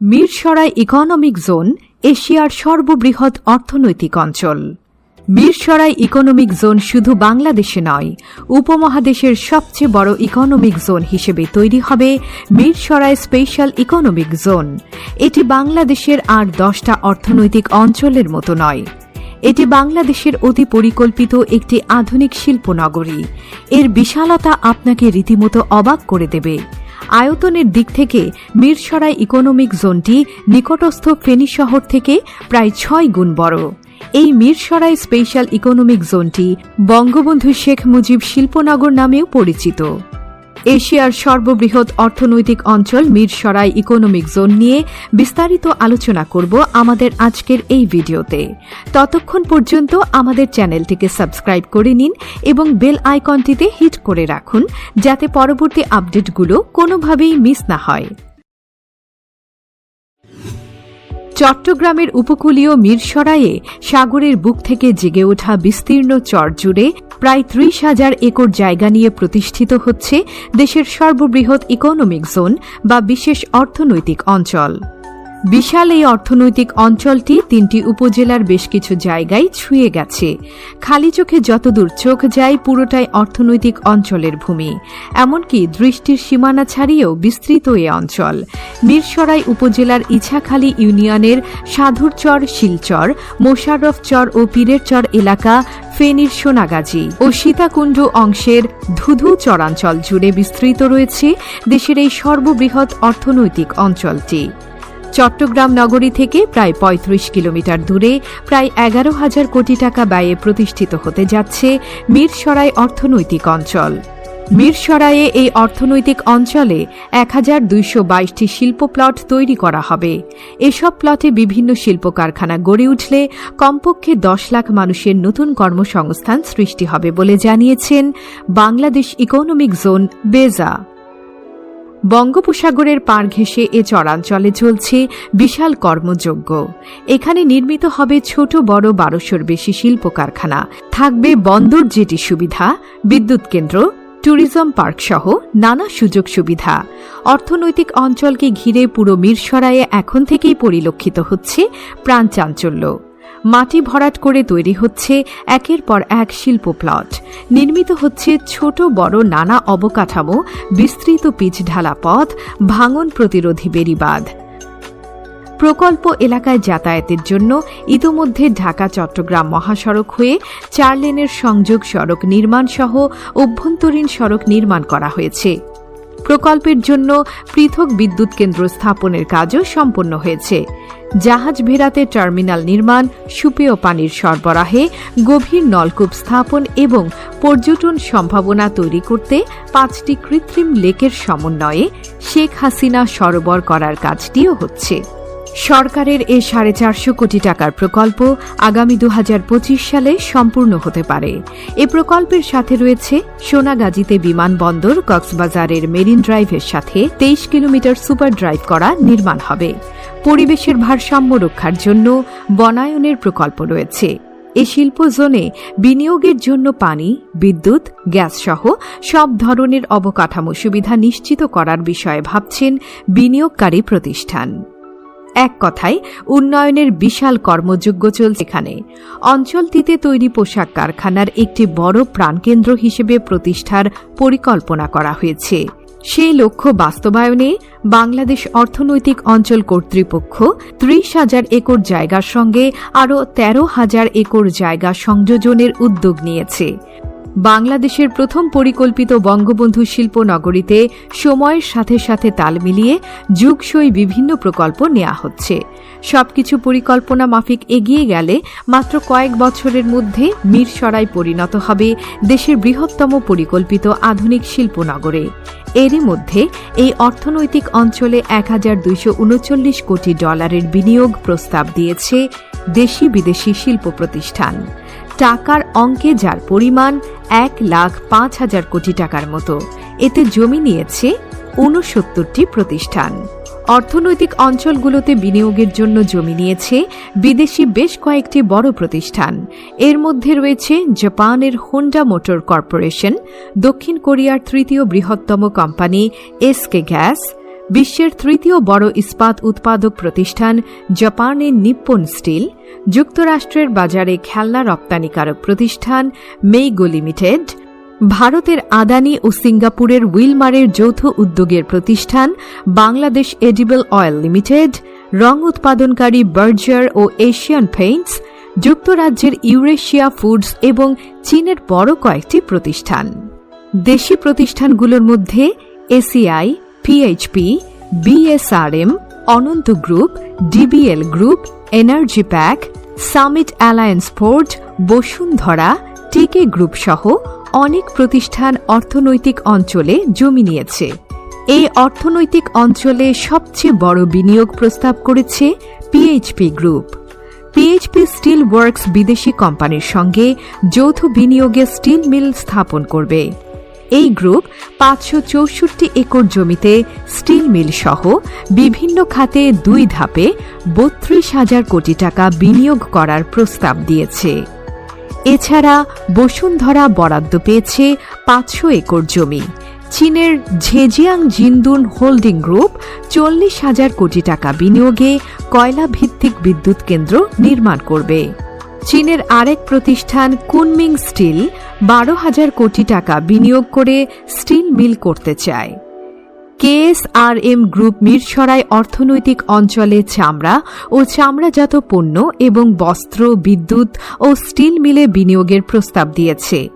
Mirsarai economic zone এশিয়ার সর্ববৃহৎ অর্থনৈতিক অঞ্চল। মিরসরাই ইকোনমিক জোন শুধু বাংলাদেশে নয়, উপমহাদেশের সবচেয়ে বড় ইকোনমিক জোন হিসেবে তৈরি হবে মিরসরাই স্পেশাল ইকোনমিক জোন এটি বাংলাদেশের আর দশটা অর্থনৈতিক অঞ্চলের মতো নয়। এটি বাংলাদেশের অতি পরিকল্পিত একটি আধুনিক শিল্পনগরী। এর বিশালতা আপনাকে রীতিমতো অবাক করে দেবে। আয়তনের দিক থেকে মিরসরাই ইকোনমিক জোনটি নিকটস্থ ফেনী শহর থেকে প্রায় ছয় গুণ বড়। এই মিরসরাই স্পেশাল ইকোনমিক জোনটি বঙ্গবন্ধু শেখ মুজিব শিল্পনগর নামেও পরিচিত। এশিয়ার সর্ববৃহৎ অর্থনৈতিক অঞ্চল মিরসরাই ইকোনমিক জোন নিয়ে বিস্তারিত আলোচনা করব আমাদের আজকের এই ভিডিওতে। ততক্ষণ পর্যন্ত আমাদের চ্যানেলটিকে সাবস্ক্রাইব করে নিন এবং বেল আইকনটিতে হিট করে রাখুন, যাতে পরবর্তী আপডেটগুলো কোনোভাবেই মিস না হয়। চট্টগ্রামের উপকূলীয় মিরসরায়ে সাগরের বুক থেকে জেগে ওঠা বিস্তীর্ণ চর জুড়ে প্রায় ত্রিশ হাজার একর জায়গা নিয়ে প্রতিষ্ঠিত হচ্ছে দেশের সর্ববৃহৎ ইকোনমিক জোন বা বিশেষ অর্থনৈতিক অঞ্চল। বিশাল এই অর্থনৈতিক অঞ্চলটি তিনটি উপজেলার বেশ কিছু জায়গায় ছুঁয়ে গেছে। খালি চোখে যতদূর চোখ যায় পুরোটাই অর্থনৈতিক অঞ্চলের ভূমি। এমনকি দৃষ্টির সীমানা ছাড়িয়েও বিস্তৃত এ অঞ্চল। মিরসরাই উপজেলার ইছাখালী ইউনিয়নের সাধুরচর শিলচর মোশাররফচর ও পীরেরচর এলাকা ফেনীর সোনাগাজী ও সীতাকুণ্ড অংশের ধুধু চরাঞ্চল জুড়ে বিস্তৃত রয়েছে দেশের এই সর্ববৃহৎ অর্থনৈতিক অঞ্চলটি। চট্টগ্রাম নগরী থেকে প্রায় ৩৫ কিলোমিটার দূরে প্রায় এগারো হাজার কোটি টাকা ব্যয়ে প্রতিষ্ঠিত হতে যাচ্ছে মিরসরাই অর্থনৈতিক অঞ্চল। মিরসরাইয়ে এই অর্থনৈতিক অঞ্চলে এক হাজার দুইশো বাইশটি শিল্প প্লট তৈরি করা হবে। এসব প্লটে বিভিন্ন শিল্প কারখানা গড়ে উঠলে কমপক্ষে দশ লাখ মানুষের নতুন কর্মসংস্থান সৃষ্টি হবে বলে জানিয়েছেন বাংলাদেশ ইকোনমিক জোন বেজা। বঙ্গোপসাগরের পার ঘেঁষে এ চরাঞ্চলে চলছে বিশাল কর্মযজ্ঞ। এখানে নির্মিত হবে ছোট বড় বারোশোর বেশি শিল্প কারখানা থাকবে বন্দর জেটি সুবিধা, বিদ্যুৎ কেন্দ্র, ট্যুরিজম পার্ক সহ নানা সুযোগ সুবিধা। অর্থনৈতিক অঞ্চলকে ঘিরে পুরো মিরসরাইয়ে এখন থেকেই পরিলক্ষিত হচ্ছে প্রাণচাঞ্চল্য। মাটি ভরাট করে তৈরি হচ্ছে একের পর এক শিল্প প্লট। নির্মিত হচ্ছে ছোট, বড়, নানা অবকাঠামো, বিস্তৃত পিচ ঢালা পথ, ভাঙন প্রতিরোধী বেড়িবাঁধ। প্রকল্প এলাকায় যাতায়াতের জন্য ইতোমধ্যে ঢাকা, চট্টগ্রাম মহাসড়ক হয়ে চার লেনের সংযোগ সড়ক নির্মাণ সহ অভ্যন্তরীণ সড়ক নির্মাণ করা হয়েছে। প্রকল্পের জন্য পৃথক বিদ্যুৎ কেন্দ্র স্থাপনের কাজও সম্পন্ন হয়েছে। জাহাজ ভেড়াতে টার্মিনাল নির্মাণ, সুপেয় পানির সরবরাহে গভীর নলকূপ স্থাপন এবং পর্যটন সম্ভাবনা তৈরি করতে পাঁচটি কৃত্রিম লেকের সমন্বয়ে শেখ হাসিনা সরবর করার কাজটিও হচ্ছে। সরকারের এ সাড়ে চারশো কোটি টাকার প্রকল্প আগামী দু হাজার পঁচিশ সালে সম্পূর্ণ হতে পারে। এ প্রকল্পের সাথে রয়েছে সোনাগাজীতে বিমানবন্দর কক্সবাজারের মেরিন ড্রাইভের সাথে তেইশ কিলোমিটার সুপার ড্রাইভ করা নির্মাণ হবে। পরিবেশের ভারসাম্য রক্ষার জন্য বনায়নের প্রকল্প রয়েছে। এ শিল্প জোনে বিনিয়োগের জন্য পানি, বিদ্যুৎ, গ্যাস সহ সব ধরনের অবকাঠামো সুবিধা নিশ্চিত করার বিষয়ে ভাবছেন বিনিয়োগকারী প্রতিষ্ঠান। এক কথায়, উন্নয়নের বিশাল কর্মযোগ্য চলছে এখানে। অঞ্চলটিতে তৈরি পোশাক কারখানার একটি বড় প্রাণকেন্দ্র হিসেবে প্রতিষ্ঠার পরিকল্পনা করা হয়েছে। সেই লক্ষ্য বাস্তবায়নে বাংলাদেশ অর্থনৈতিক অঞ্চল কর্তৃপক্ষ ত্রিশ হাজার একর জায়গার সঙ্গে আরও তেরো হাজার একর জায়গা সংযোজনের উদ্যোগ নিয়েছে। বাংলাদেশের প্রথম পরিকল্পিত বঙ্গবন্ধু শিল্প নগরীতে সময়ের সাথে সাথে তাল মিলিয়ে যুগসই বিভিন্ন প্রকল্প নেওয়া হচ্ছে। সবকিছু পরিকল্পনা মাফিক এগিয়ে গেলে মাত্র কয়েক বছরের মধ্যে মিরসরাই পরিণত হবে দেশের বৃহত্তম পরিকল্পিত আধুনিক শিল্পনগরে এরই মধ্যে এই অর্থনৈতিক অঞ্চলে এক হাজার দুইশো উনচল্লিশ কোটি ডলারের বিনিয়োগ প্রস্তাব দিয়েছে দেশি বিদেশি শিল্প প্রতিষ্ঠান। টাকার অঙ্কে যার পরিমাণ এক লাখ পাঁচ হাজার কোটি টাকার মতো। এতে জমি নিয়েছে ঊনসত্তরটি প্রতিষ্ঠান। অর্থনৈতিক অঞ্চলগুলোতে বিনিয়োগের জন্য জমি নিয়েছে বিদেশি বেশ কয়েকটি বড় প্রতিষ্ঠান। এর মধ্যে রয়েছে জাপানের হোন্ডা মোটর কর্পোরেশন, দক্ষিণ কোরিয়ার তৃতীয় বৃহত্তম কোম্পানি এসকে গ্যাস বিশ্বের তৃতীয় বড় ইস্পাত উৎপাদক প্রতিষ্ঠান জাপানের নিপ্পন স্টিল, যুক্তরাষ্ট্রের বাজারে খেলনা রপ্তানিকারক প্রতিষ্ঠান মেইগো লিমিটেড, ভারতের আদানি ও সিঙ্গাপুরের উইলমারের যৌথ উদ্যোগের প্রতিষ্ঠান বাংলাদেশ এডিবল অয়েল লিমিটেড, রং উৎপাদনকারী বার্জার ও এশিয়ান পেইন্টস, যুক্তরাজ্যের ইউরেশিয়া ফুডস এবং চীনের বড় কয়েকটি প্রতিষ্ঠান। দেশি প্রতিষ্ঠানগুলোর মধ্যে ACI PHP BSRM Ananta group DBL group Energypac Summit Alliance Port Bashundhara TK group সহ অনেক প্রতিষ্ঠান অর্থনৈতিক অঞ্চলে জমি নিয়েছে। এই অর্থনৈতিক অঞ্চলে সবচেয়ে বড় বিনিয়োগ প্রস্তাব করেছে PHP group PHP steel works বিদেশি কোম্পানির সঙ্গে যৌথ বিনিয়োগে স্টিল মিল স্থাপন করবে। এই গ্রুপ পাঁচশো চৌষট্টি একর জমিতে স্টিল মিল সহ বিভিন্ন খাতে দুই ধাপে বত্রিশ হাজার কোটি টাকা বিনিয়োগ করার প্রস্তাব দিয়েছে। এছাড়া বসুন্ধরা বরাদ্দ পেয়েছে পাঁচশো একর জমি। চীনের ঝেজিয়াং জিন্দুন হোল্ডিং গ্রুপ চল্লিশ হাজার কোটি টাকা বিনিয়োগে কয়লা ভিত্তিক বিদ্যুৎ কেন্দ্র নির্মাণ করবে। চীনের আরেক প্রতিষ্ঠান কুনমিং স্টিল বারো হাজার কোটি টাকা বিনিয়োগ করে স্টিল মিল করতে চায়। কেএসআরএম গ্রুপ মিরসরাই অর্থনৈতিক অঞ্চলে চামড়া ও চামড়াজাত পণ্য এবং বস্ত্র, বিদ্যুৎ ও স্টিল মিলে বিনিয়োগের প্রস্তাব দিয়েছে।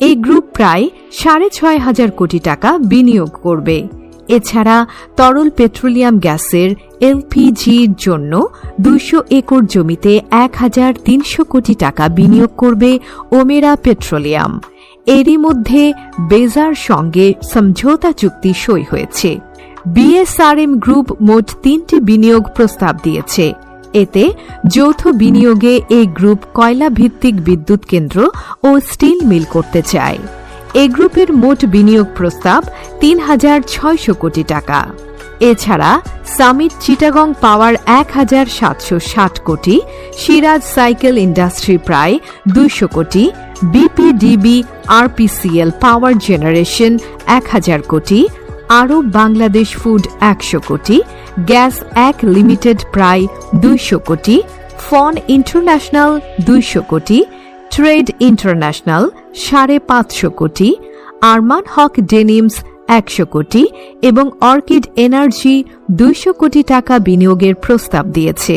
এই গ্রুপ প্রায় সাড়ে ছয় হাজার কোটি টাকা বিনিয়োগ করবে। এছাড়া তরল পেট্রোলিয়াম গ্যাসের এলপিজির জন্য দুইশো একর জমিতে এক হাজার তিনশো কোটি টাকা বিনিয়োগ করবে ওমেরা পেট্রোলিয়াম। এরই মধ্যে বেজার সঙ্গে সমঝোতা চুক্তি সই হয়েছে। বিএসআরএম গ্রুপ মোট তিনটি বিনিয়োগ প্রস্তাব দিয়েছে। এতে যৌথ বিনিয়োগে এই গ্রুপ কয়লা ভিত্তিক বিদ্যুৎ কেন্দ্র ও স্টিল মিল করতে চায়। এ গ্রুপের মোট বিনিয়োগ প্রস্তাব তিন হাজার ছয়শো কোটি টাকা। এছাড়া সামিট চিটাগং পাওয়ার এক হাজার সাতশো ষাট কোটি, সিরাজ সাইকেল ইন্ডাস্ট্রি প্রায় দুইশো কোটি, বিপিডিবি আরপিসিএল পাওয়ার জেনারেশন এক হাজার কোটি আরব বাংলাদেশ ফুড একশো কোটি, গ্যাস এক লিমিটেড প্রায় দুইশো কোটি, ফন ইন্টারন্যাশনাল দুইশো কোটি, ট্রেড ইন্টারন্যাশনাল সাড়ে পাঁচশো কোটি, আরমান হক ডেনিমস একশো কোটি এবং অর্কিড এনার্জি দুইশো কোটি টাকা বিনিয়োগের প্রস্তাব দিয়েছে।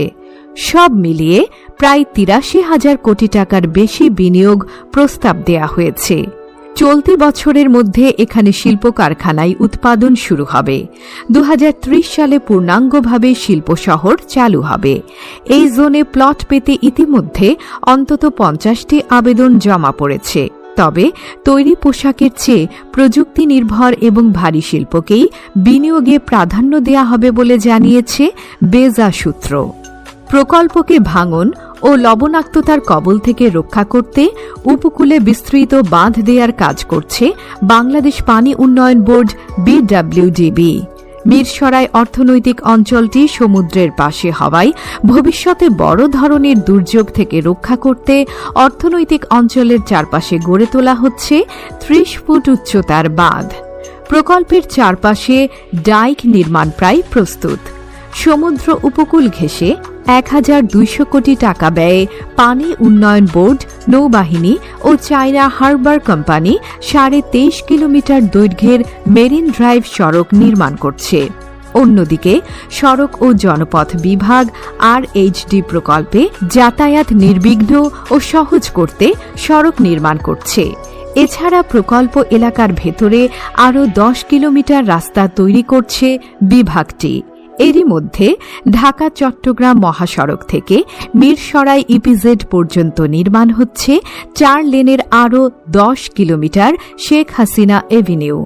সব মিলিয়ে প্রায় তিরাশি হাজার কোটি টাকার বেশি বিনিয়োগ প্রস্তাব দেয়া হয়েছে। চলতি বছরের মধ্যে এখানে শিল্প কারখানায় উৎপাদন শুরু হবে। দু হাজার ত্রিশ সালে পূর্ণাঙ্গভাবে শিল্প শহর চালু হবে। এই জোনে প্লট পেতে ইতিমধ্যে অন্তত পঞ্চাশটি আবেদন জমা পড়েছে। তবে তৈরি পোশাকের চেয়ে প্রযুক্তি নির্ভর এবং ভারী শিল্পকেই বিনিয়োগে প্রাধান্য দেয়া হবে বলে জানিয়েছে বেজা সূত্র। প্রকল্পকে ভাঙন ও লবণাক্ততার কবল থেকে রক্ষা করতে উপকূলে বিস্তৃত বাঁধ দেওয়ার কাজ করছে বাংলাদেশ পানি উন্নয়ন বোর্ড বিডব্লিউডিবি। মিরসরাই অর্থনৈতিক অঞ্চলটি সমুদ্রের পাশে হওয়ায় ভবিষ্যতে বড় ধরনের দুর্যোগ থেকে রক্ষা করতে অর্থনৈতিক অঞ্চলের চারপাশে গড়ে তোলা হচ্ছে ত্রিশ ফুট উচ্চতার বাঁধ। প্রকল্পের চারপাশে ডাইক নির্মাণ প্রায় প্রস্তুত। সমুদ্র উপকূল ঘেঁষে এক হাজার দুইশো কোটি টাকা ব্যয়ে পানি উন্নয়ন বোর্ড, নৌবাহিনী ও চায়না হারবার কোম্পানি সাড়ে তেইশ কিলোমিটার দৈর্ঘ্যের মেরিন ড্রাইভ সড়ক নির্মাণ করছে। অন্যদিকে, সড়ক ও জনপথ বিভাগ আর এইচডি প্রকল্পে যাতায়াত নির্বিঘ্ন ও সহজ করতে সড়ক নির্মাণ করছে। এছাড়া প্রকল্প এলাকার ভেতরে আরও দশ কিলোমিটার রাস্তা তৈরি করছে বিভাগটি। এরই মধ্যে ঢাকা, চট্টগ্রাম মহাসড়ক থেকে মিরসরাই ইপিজেড পর্যন্ত নির্মাণ হচ্ছে চার লেনের আরও দশ কিলোমিটার শেখ হাসিনা এভিনিউ।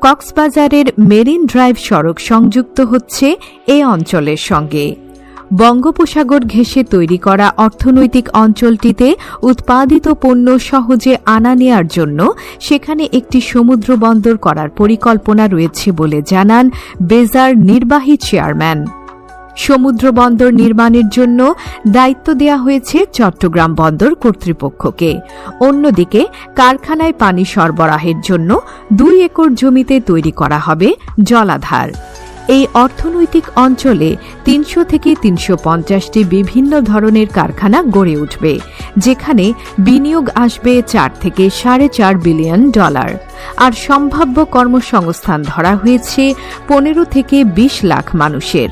কক্সবাজারের মেরিন ড্রাইভ সড়ক সংযুক্ত হচ্ছে এ অঞ্চলের সঙ্গে। বঙ্গোপসাগর ঘেঁষে তৈরি করা অর্থনৈতিক অঞ্চলটিতে উৎপাদিত পণ্য সহজে আনা নেয়ার জন্য সেখানে একটি সমুদ্র বন্দর করার পরিকল্পনা রয়েছে বলে জানান বেজার নির্বাহী চেয়ারম্যান। সমুদ্র বন্দর নির্মাণের জন্য দায়িত্ব দেয়া হয়েছে চট্টগ্রাম বন্দর কর্তৃপক্ষকে। অন্যদিকে, কারখানায় পানি সরবরাহের জন্য দুই একর জমিতে তৈরি করা হবে জলাধার। এই অর্থনৈতিক অঞ্চলে তিনশো থেকে তিনশো পঞ্চাশটি বিভিন্ন ধরনের কারখানা গড়ে উঠবে, যেখানে বিনিয়োগ আসবে চার থেকে সাড়ে চার বিলিয়ন ডলার। আর সম্ভাব্য কর্মসংস্থান ধরা হয়েছে পনেরো থেকে বিশ লাখ মানুষের।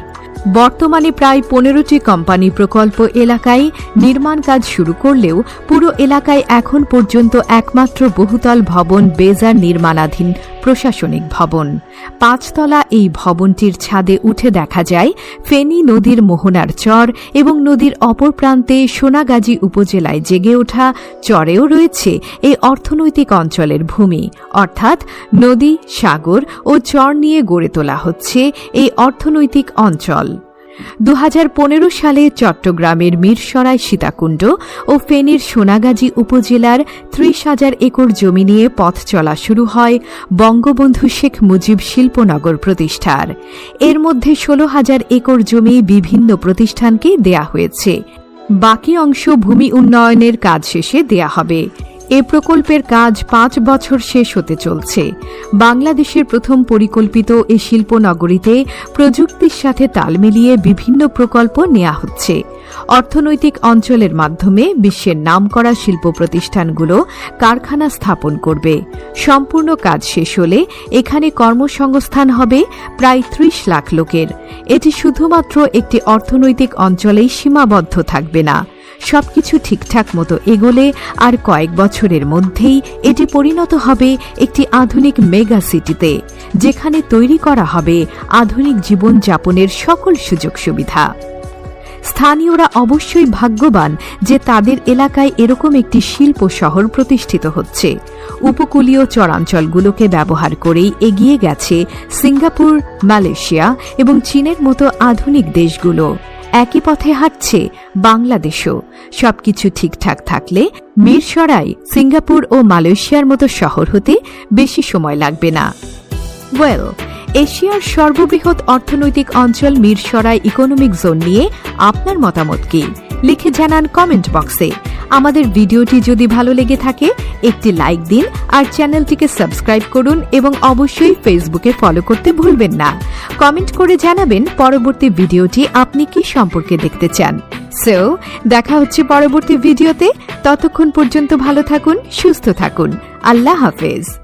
বর্তমানে প্রায় পনেরোটি কোম্পানি প্রকল্প এলাকায় নির্মাণ কাজ শুরু করলেও পুরো এলাকায় এখন পর্যন্ত একমাত্র বহুতল ভবন বেজার নির্মাণাধীন প্রশাসনিক ভবন। পাঁচতলা এই ভবনটির ছাদে উঠে দেখা যায় ফেনী নদীর মোহনার চর এবং নদীর অপর প্রান্তে সোনাগাজী উপজেলায় জেগে ওঠা চরেও রয়েছে এই অর্থনৈতিক অঞ্চলের ভূমি। অর্থাৎ নদী, সাগর ও চর নিয়ে গড়ে তোলা হচ্ছে এই অর্থনৈতিক অঞ্চল। দু হাজার পনেরো সালে চট্টগ্রামের মিরসরাই সীতাকুণ্ড ও ফেনীর সোনাগাজী উপজেলার ত্রিশ হাজার একর জমি নিয়ে পথ চলা শুরু হয় বঙ্গবন্ধু শেখ মুজিব শিল্পনগর প্রতিষ্ঠার। এর মধ্যে ষোলো হাজার একর জমি বিভিন্ন প্রতিষ্ঠানকে দেয়া হয়েছে। বাকি অংশ ভূমি উন্নয়নের কাজ শেষে দেয়া হবে। এ প্রকল্পের কাজ পাঁচ বছর শেষ হতে চলছে। বাংলাদেশের প্রথম পরিকল্পিত এ শিল্পনগরীতে প্রযুক্তির সাথে তাল মিলিয়ে বিভিন্ন প্রকল্প নেওয়া হচ্ছে। অর্থনৈতিক অঞ্চলের মাধ্যমে বিশ্বের নামকরা শিল্প প্রতিষ্ঠানগুলো কারখানা স্থাপন করবে। সম্পূর্ণ কাজ শেষ হলে এখানে কর্মসংস্থান হবে প্রায় ত্রিশ লাখ লোকের। এটি শুধুমাত্র একটি অর্থনৈতিক অঞ্চলেই সীমাবদ্ধ থাকবে না। সবকিছু ঠিকঠাক মতো এগোলে আর কয়েক বছরের মধ্যেই এটি পরিণত হবে একটি আধুনিক মেগা সিটিতে, যেখানে তৈরি করা হবে আধুনিক জীবনযাপনের সকল সুযোগ সুবিধা। স্থানীয়রা অবশ্যই ভাগ্যবান যে তাদের এলাকায় এরকম একটি শিল্প শহর প্রতিষ্ঠিত হচ্ছে। উপকূলীয় চরাঞ্চলগুলোকে ব্যবহার করেই এগিয়ে গেছে সিঙ্গাপুর, মালয়েশিয়া এবং চীনের মতো আধুনিক দেশগুলো। একই পথে হাঁটছে বাংলাদেশও। সবকিছু ঠিকঠাক থাকলে মিরসরাই, সিঙ্গাপুর ও মালয়েশিয়ার মতো শহর হতে বেশি সময় লাগবে না। ওয়েল, এশিয়ার সর্ববৃহৎ অর্থনৈতিক অঞ্চল মিরসরাই ইকোনমিক জোন নিয়ে আপনার মতামত কি? লিখে জানান কমেন্ট বক্সে। আমাদের ভিডিওটি যদি ভালো লেগে থাকে, একটি লাইক দিন আর চ্যানেলটিকে সাবস্ক্রাইব করুন এবং অবশ্যই ফেসবুকে ফলো করতে ভুলবেন না। কমেন্ট করে জানাবেন পরবর্তী ভিডিওটি আপনি কি সম্পর্কে দেখতে চান। সো দেখা হচ্ছে পরবর্তী ভিডিওতে। ততক্ষণ পর্যন্ত ভালো থাকুন, সুস্থ থাকুন। আল্লাহ হাফেজ।